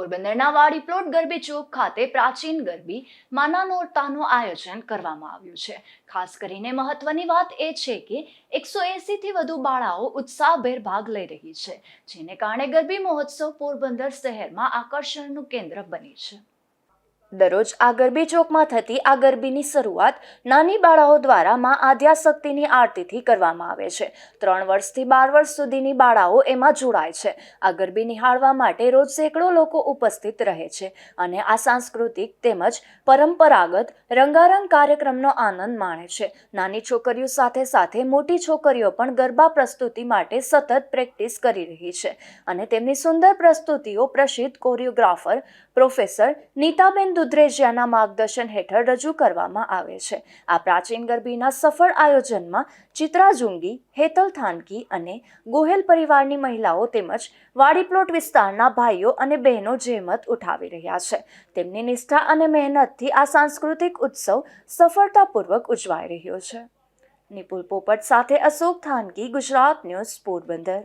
પોરબંદરના વાડી પ્લોટ ગરબી ચોક ખાતે પ્રાચીન ગરબી માના નોરતાનું આયોજન કરવામાં આવ્યું છે. ખાસ કરીને મહત્વની વાત એ છે કે એકસો એંસીથી વધુ બાળાઓ ઉત્સાહભેર ભાગ લઈ રહી છે, જેને કારણે ગરબી મહોત્સવ પોરબંદર શહેરમાં આકર્ષણનું કેન્દ્ર બની છે. દરરોજ આ ગરબી ચોકમાં થતી આ ગરબીની શરૂઆત નાની બાળાઓ દ્વારા માં આદ્યાશક્તિની આરતીથી કરવામાં આવે છે. ત્રણ વર્ષથી બાર વર્ષ સુધીની બાળાઓ એમાં જોડાય છે. આ ગરબી નિહાળવા માટે રોજ સેંકડો લોકો ઉપસ્થિત રહે છે અને આ સાંસ્કૃતિક તેમજ પરંપરાગત રંગારંગ કાર્યક્રમનો આનંદ માણે છે. નાની છોકરીઓ સાથે સાથે મોટી છોકરીઓ પણ ગરબા પ્રસ્તુતિ માટે સતત પ્રેક્ટિસ કરી રહી છે અને તેમની સુંદર પ્રસ્તુતિઓ પ્રસિદ્ધ કોરિયોગ્રાફર પ્રોફેસર નીતાબેન દુધરેજિયાના માર્ગદર્શન હેઠળ રજૂ કરવામાં આવે છે. આ પ્રાચીન ગરબીના સફળ આયોજનમાં ચિત્રા જુંગી હેતલ થાનકી અને ગોહેલ પરિવારની મહિલાઓ તેમજ વાડીપ્લોટ વિસ્તારના ભાઈઓ અને બહેનો જહેમત ઉઠાવી રહ્યા છે. તેમની નિષ્ઠા અને મહેનતથી આ સાંસ્કૃતિક ઉત્સવ સફળતાપૂર્વક ઉજવાઈ રહ્યો છે. નિપુલ પોપટ સાથે અશોક થાનકી, ગુજરાત ન્યૂઝ, પોરબંદર.